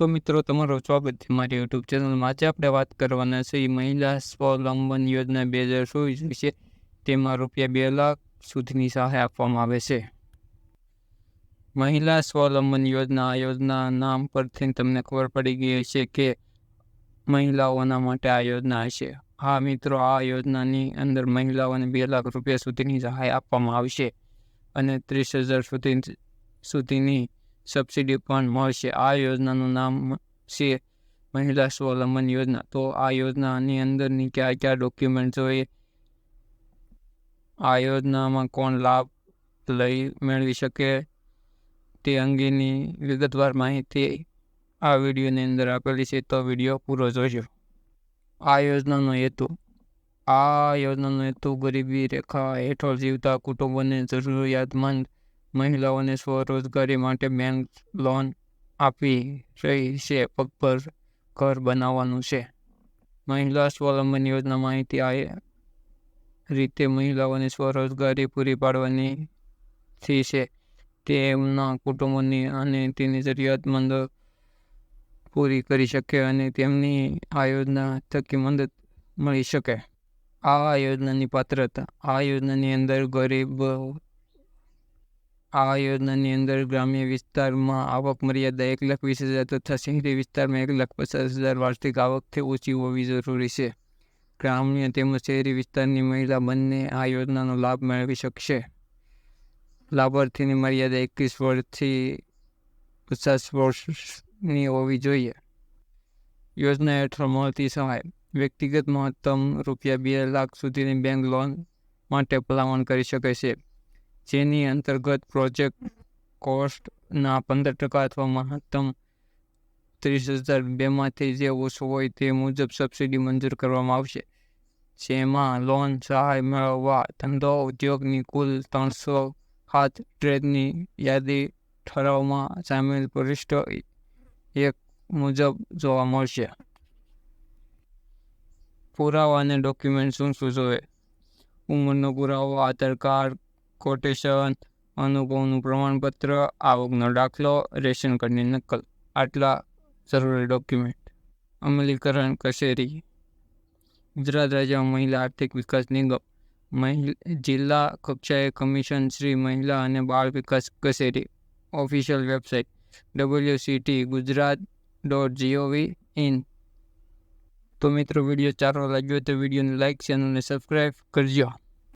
તો મિત્રો, તમારું સ્વાગત છે મારી યુટ્યુબ ચેનલમાં. આજે આપણે વાત કરવાના છે મહિલા સ્વાવલંબન યોજના બે હજાર ચોવીસ વિશે. તેમાં રૂપિયા બે લાખ સુધીની સહાય આપવામાં આવે છે. મહિલા સ્વાવલંબન યોજના, આ યોજના નામ પરથી તમને ખબર પડી ગઈ હશે કે મહિલાઓના માટે આ યોજના હશે. હા મિત્રો, આ યોજનાની અંદર મહિલાઓને બે લાખ રૂપિયા સુધીની સહાય આપવામાં આવશે અને ત્રીસ હજાર સુધી સુધીની સબસિડી પણ મળશે. આ યોજનાનું નામ છે મહિલા સ્વાવલંબન યોજના. તો આ યોજનાની અંદરની કયા કયા ડોક્યુમેન્ટ જોઈએ? આ યોજનામાં કોણ લાભ લઈ મેળવી શકે? તે અંગેની વિગતવાર માહિતી આ વિડીયોની અંદર આપેલી છે. તો વીડિયો પૂરો જોજો. આ યોજનાનો હેતુ. આ યોજનાનો હેતુ ગરીબી રેખા હેઠળ જીવતા કુટુંબોને જરૂરિયાતમંદ મહિલાઓને સ્વરોજગારી માટે બેંક લોન આપી રહી છે. પગભર ઘર બનાવવાનું છે. મહિલા સ્વાવલંબન યોજના માહિતી આ રીતે મહિલાઓને સ્વરોજગારી પૂરી પાડવાની થી છે. તેમના કુટુંબોની અને તેની જરૂરિયાતમંદ પૂરી કરી શકે અને તેમની આ યોજના થકી મદદ મળી શકે. આ યોજનાની પાત્રતા, આ યોજનાની અંદર ગરીબ આ યોજનાની અંદર ગ્રામ્ય વિસ્તારમાં આવક મર્યાદા એક લાખ વીસ હજાર તથા શહેરી વિસ્તારમાં એક લાખ પચાસ હજાર વાર્ષિક આવકથી ઓછી હોવી જરૂરી છે. ગ્રામ્ય તેમજ શહેરી વિસ્તારની મહિલા બંને આ યોજનાનો લાભ મેળવી શકશે. લાભાર્થીની મર્યાદા એકવીસ વર્ષથી પચાસ વર્ષની હોવી જોઈએ. યોજના હેઠળ મળતી સહાય. વ્યક્તિગત મહત્તમ રૂપિયા બે લાખ સુધીની બેંક લોન માટે ભલામણ કરી શકે છે. જેની અંતર્ગત પ્રોજેક્ટ કોસ્ટના પંદર ટકા અથવા મહત્તમ ત્રીસ હજાર બેમાંથી જે ઓછું હોય તે મુજબ સબસિડી મંજૂર કરવામાં આવશે. જેમાં લોન, સહાય મેળવવા, ધંધો, ઉદ્યોગની કુલ ત્રણસો હાથ ટ્રેડની યાદી ઠરાવમાં સામેલ પરિષ્ઠ એક મુજબ જોવા મળશે. પુરાવા અને ડોક્યુમેન્ટ શું શું જોવે ઉંમરનો પુરાવો, આધાર કાર્ડ કોટેશન અનુભવનું પ્રમાણપત્ર, આવકનો દાખલો, રેશન કાર્ડની નકલ. આટલા જરૂરી ડોક્યુમેન્ટ અમલીકરણ કચેરી. ગુજરાત રાજ્ય મહિલા આર્થિક વિકાસ નિગમ. જિલ્લા કક્ષાએ કમિશન શ્રી મહિલા અને બાળ વિકાસ કચેરી. Official website. W CT Gujarat dot GOV in તો મિત્રો, વીડિયો ચારો લાગ્યો તો વિડીયોને લાઇક ચેનલને સબસ્ક્રાઈબ કરજો.